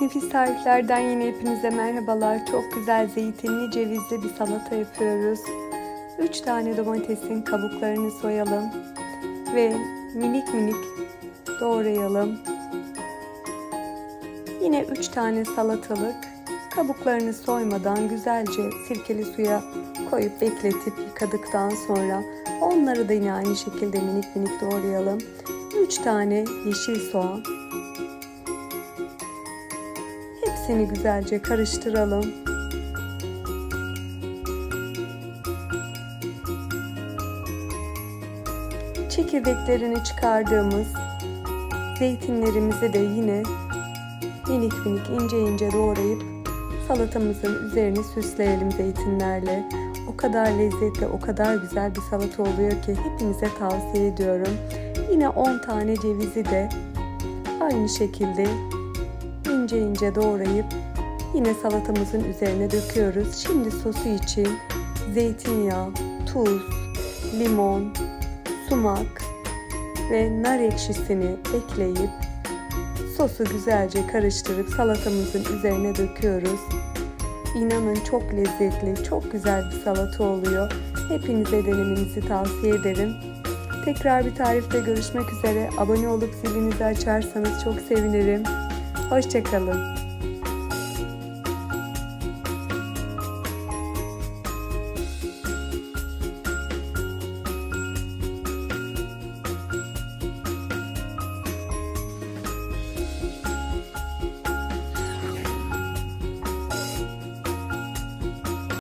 Nefis tariflerden yine hepinize merhabalar. Çok güzel zeytinli cevizli bir salata yapıyoruz. 3 tane domatesin kabuklarını soyalım ve minik minik doğrayalım. Yine 3 tane salatalık kabuklarını soymadan güzelce sirkeli suya koyup bekletip yıkadıktan sonra onları da yine aynı şekilde minik minik doğrayalım. 3 tane yeşil soğan Hepsini güzelce karıştıralım. Çekirdeklerini çıkardığımız zeytinlerimizi de yine minik minik ince ince doğrayıp salatamızın üzerini süsleyelim zeytinlerle. O kadar lezzetli, o kadar güzel bir salata oluyor ki hepinize tavsiye ediyorum. Yine 10 tane cevizi de aynı şekilde ince ince doğrayıp yine salatamızın üzerine döküyoruz. Şimdi sosu için zeytinyağı, tuz, limon, sumak ve nar ekşisini ekleyip sosu güzelce karıştırıp salatamızın üzerine döküyoruz. İnanın çok lezzetli, çok güzel bir salata oluyor. Hepinize denemenizi tavsiye ederim. Tekrar bir tarifte görüşmek üzere. Abone olup zilinizi açarsanız çok sevinirim. Hoşçakalın.